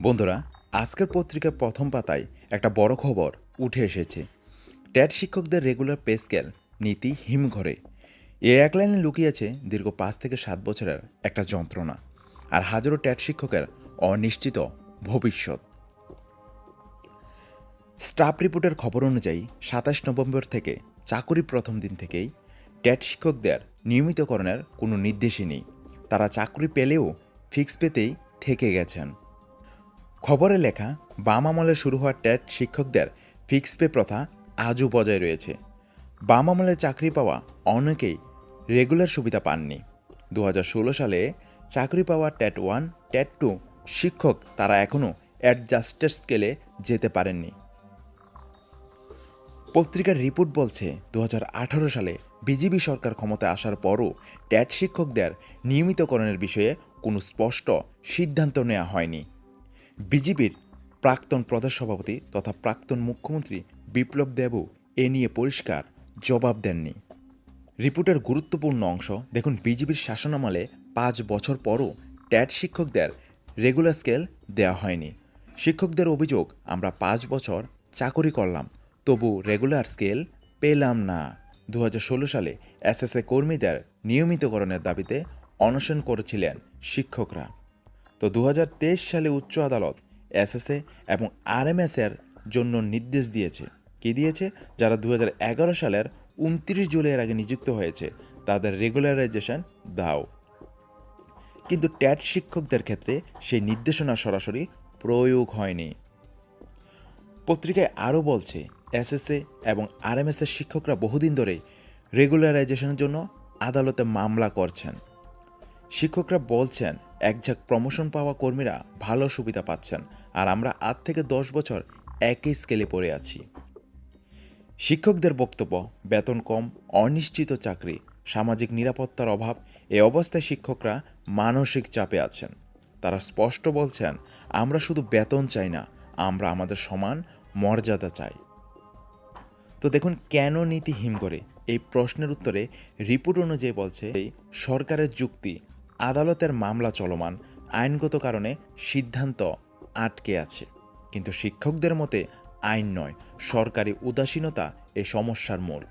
বন্ধুরা, আজকের পত্রিকার প্রথম পাতায় একটা বড় খবর উঠে এসেছে। ট্যাট শিক্ষকদের রেগুলার পে স্কেল নীতি হিমঘরে এ এক লাইনে লুকিয়েছে দীর্ঘ পাঁচ থেকে সাত বছরের একটা যন্ত্রণা আর হাজারো ট্যাট শিক্ষকের অনিশ্চিত ভবিষ্যৎ। স্টাফ রিপোর্টের খবর অনুযায়ী সাতাশ নভেম্বর থেকে চাকুরি প্রথম দিন থেকেই ট্যাট শিক্ষকদের নিয়মিতকরণের কোনো নির্দেশই নেই। তারা চাকরি পেলেও ফিক্স পেতেই থেকে গেছেন। খবরে লেখা বাম আমলে শুরু হওয়া ট্যাট শিক্ষকদের ফিক্স পে প্রথা আজও বজায় রয়েছে। বাম আমলে চাকরি পাওয়া অনেকেই রেগুলার সুবিধা পাননি। দু হাজার ষোলো সালে চাকরি পাওয়া ট্যাট ওয়ান ট্যাট টু শিক্ষক তারা এখনও অ্যাডজাস্টেড স্কেলে যেতে পারেননি। পত্রিকার রিপোর্ট বলছে দু হাজার আঠারো সালে বিজেপি সরকার ক্ষমতায় আসার পরও ট্যাট শিক্ষকদের নিয়মিতকরণের বিষয়ে কোনো স্পষ্ট সিদ্ধান্ত নেওয়া হয়নি। বিজেপির প্রাক্তন প্রদেশ সভাপতি তথা প্রাক্তন মুখ্যমন্ত্রী বিপ্লব দেবও এ নিয়ে পরিষ্কার জবাব দেননি। রিপোর্টের গুরুত্বপূর্ণ অংশ, দেখুন বিজেপির শাসনামলে পাঁচ বছর পরও ট্যাট শিক্ষকদের রেগুলার স্কেল দেওয়া হয়নি। শিক্ষকদের অভিযোগ, আমরা পাঁচ বছর চাকরি করলাম, তবু রেগুলার স্কেল পেলাম না। দু হাজার ষোলো সালে এসএসএ কর্মীদের নিয়মিতকরণের দাবিতে অনশন করেছিলেন শিক্ষকরা। তো দু হাজার তেইশ সালে উচ্চ আদালত এসএসএ এবং আরএমএস এর জন্য নির্দেশ দিয়েছে। কি দিয়েছে? যারা দু হাজার এগারো সালের উনত্রিশ জুলাইয়ের আগে নিযুক্ত হয়েছে, তাদের রেগুলারাইজেশন দাও। কিন্তু ট্যাট শিক্ষকদের ক্ষেত্রে সেই নির্দেশনা সরাসরি প্রয়োগ হয়নি। পত্রিকায় আরও বলছে, এসএসএ এবং আরএমএস এর শিক্ষকরা বহুদিন ধরেই রেগুলারাইজেশনের জন্য আদালতে মামলা করছেন। শিক্ষকরা বলছেন একঝাক প্রমোশন পাওয়া কর্মীরা ভালো সুবিধা পাচ্ছেন আর আমরা আট থেকে দশ বছর একই স্কেলে পড়ে আছি। শিক্ষকদের বক্তব্য, বেতন কম, অনিশ্চিত চাকরি, সামাজিক নিরাপত্তার অভাব, এ অবস্থায় শিক্ষকরা মানসিক চাপে আছেন। তারা স্পষ্ট বলছেন, আমরা শুধু বেতন চাই না, আমরা আমাদের সমান মর্যাদা চাই। তো দেখুন কেন নীতি হিম করে এই প্রশ্নের উত্তরে রিপোর্ট অনুযায়ী বলছে সরকারের যুক্তি আদালতের মামলা চলমান। আইনগত কারণে সিদ্ধান্ত আটকে আছে। কিন্তু শিক্ষকদের মতে আইন নয়, সরকারি উদাসীনতা এ সমস্যার মূল।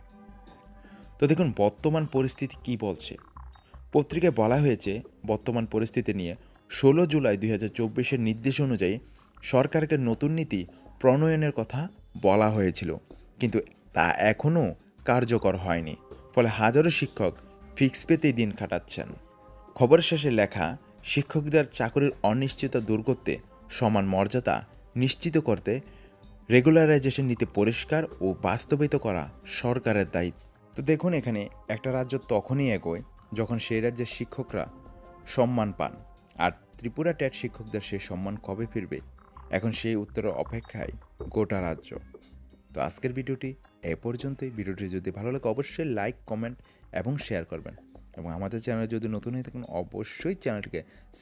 তো দেখুন, বর্তমান পরিস্থিতি কি বলছে? পত্রিকায় বলা হয়েছে, বর্তমান পরিস্থিতি নিয়ে ষোলো জুলাই দুই হাজার চব্বিশের নির্দেশ অনুযায়ী সরকারকে নতুন নীতি প্রণয়নের কথা বলা হয়েছিল। কিন্তু তা এখনও কার্যকর হয়নি। ফলে হাজারো শিক্ষক ফিক্স পেতেই দিন কাটাচ্ছেন খবর শেষে লেখা, শিক্ষকদের চাকরির অনিশ্চয়তা দূর করতে সমান মর্যাদা নিশ্চিত করতে রেগুলারাইজেশন নীতি পরিষ্কার ও বাস্তবায়িত করা সরকারের দায়িত্ব। তো দেখুন এখানে, একটা রাজ্য তখনই এগোয় যখন সেই রাজ্যের শিক্ষকরা সম্মান পান। আর ত্রিপুরা ট্যাট শিক্ষকদের সেই সম্মান কবে ফিরবে? এখন সেই উত্তরের অপেক্ষায় গোটা রাজ্য। তো আজকের ভিডিওটি এ পর্যন্তই। ভিডিওটি যদি ভালো লাগে, অবশ্যই লাইক কমেন্ট এবং শেয়ার করবেন। এবং আমাদের চ্যানেলে যদি নতুন হয়ে থাকেন, অবশ্যই চ্যানেলটিকে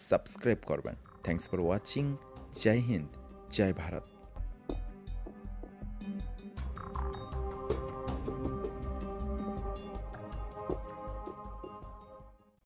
সাবস্ক্রাইব করবেন। থ্যাংকস ফর ওয়াচিং জয় হিন্দ জয় ভারত